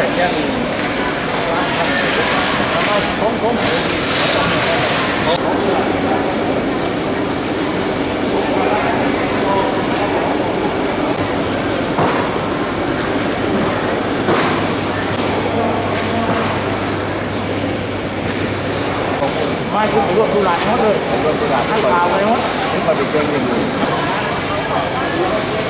ไม่คุณรวบทุลานหมดเลยร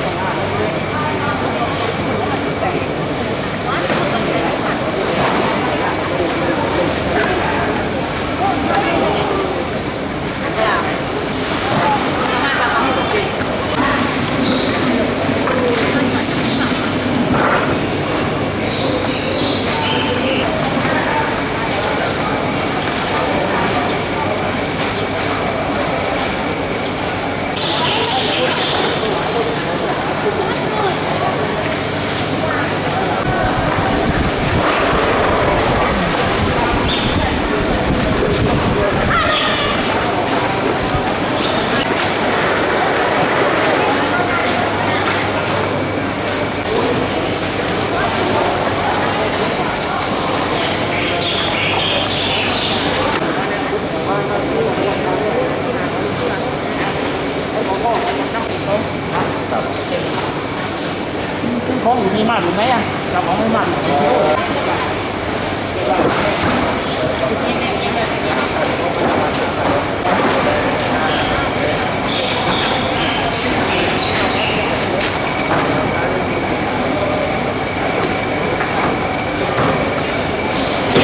มดนี่ก็เป็นเรื่องหนึ่งซึ่งของอยู่มีมาหรือไม่อะกระป๋องไม่มากหรือไม่เที่ยว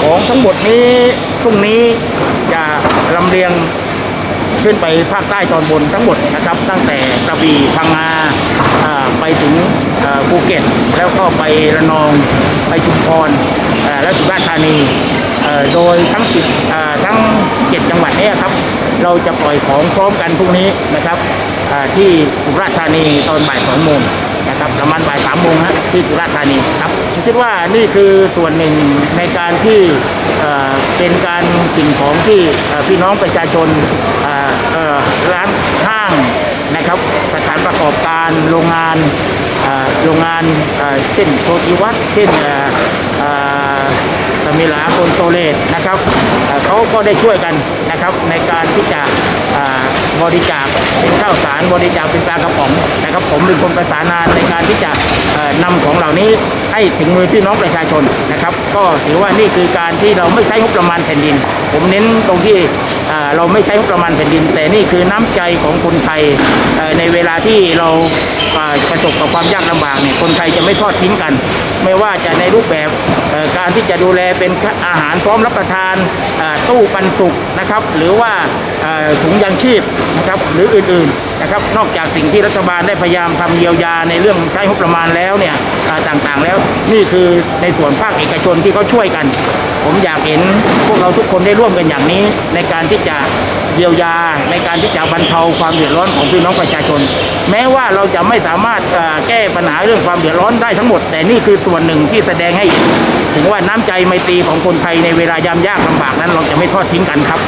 ของทั้งหมดนี้พรุ่งนี้จะลำเลียงขึ้นไปภาคใต้ตอนบนทั้งหมดนะครับ ตั้งแต่กระบี่พังงาไปถึง ภูเก็ต แล้วก็ไประนองไปชุมพรและสุราษฎร์ธานีโดยทั้งสิบทั้งเจ็ดจังหวัดนี้ครับ เราจะปล่อยของพร้อมกันพรุ่งนี้นะครับที่สุราษฎร์ธานีตอนบ่ายสองโมงนะครับประมาณบ่ายสามโมงฮะที่สุราษฎร์ธานีครับผมคิดว่านี่คือส่วนหนึ่งในการที่เป็นการสิ่งของที่พี่น้องประชาชนร้านห้างนะครับ สถานประกอบการโรงงาน โรงงานเช่นโชติวัตเช่นอ่อเอ่อสมิลาโคนโซเลตนะครับเขาก็ได้ช่วยกันนะครับในการที่จะบริจาคเป็นข้าวสารบริจาคเป็นปลากระป๋องนะครับ ผมเป็นคนประสานงานในการที่จะเอ่อนำของเหล่านี้ ให้ถึงมือพี่น้องประชาชนนะครับ ก็ถือว่านี่คือการที่เราไม่ใช้งบประมาณแผ่นดิน ผมเน้นตรงที่เราไม่ใช้งบประมาณแผ่นดิน แต่นี่คือน้ำใจของคนไทยในเวลาที่เราประสบกับความยากลำบากเนี่ยคนไทยจะไม่ทอดทิ้งกัน ไม่ว่าจะในรูปแบบการที่จะดูแลเป็นอาหารพร้อมรับประทานตู้ปันสุก นะครับ หรือว่าถุงยางชีพนะครับหรืออื่นๆนะครับ นอกจากสิ่งที่รัฐบาลได้พยายามทำเยียวยาในเรื่องใช้งบประมาณแล้วเนี่ยต่างๆแล้วนี่คือในส่วนภาคเอกชนที่เขาช่วยกัน ผมอยากเห็นพวกเราทุกคนได้ร่วมกันอย่างนี้ในการที่จะ เยียวยาในการที่จะบรรเทาความเดือดร้อนของพี่น้องประชาชน แม้ว่าเราจะไม่สามารถแก้ปัญหาเรื่องความเดือดร้อนได้ทั้งหมด แต่นี่คือส่วนหนึ่งที่แสดงให้ถึงว่าน้ำใจไมตรีของคนไทยในเวลายามยากลำบากนั้นเราจะไม่ทอดทิ้งกันครับ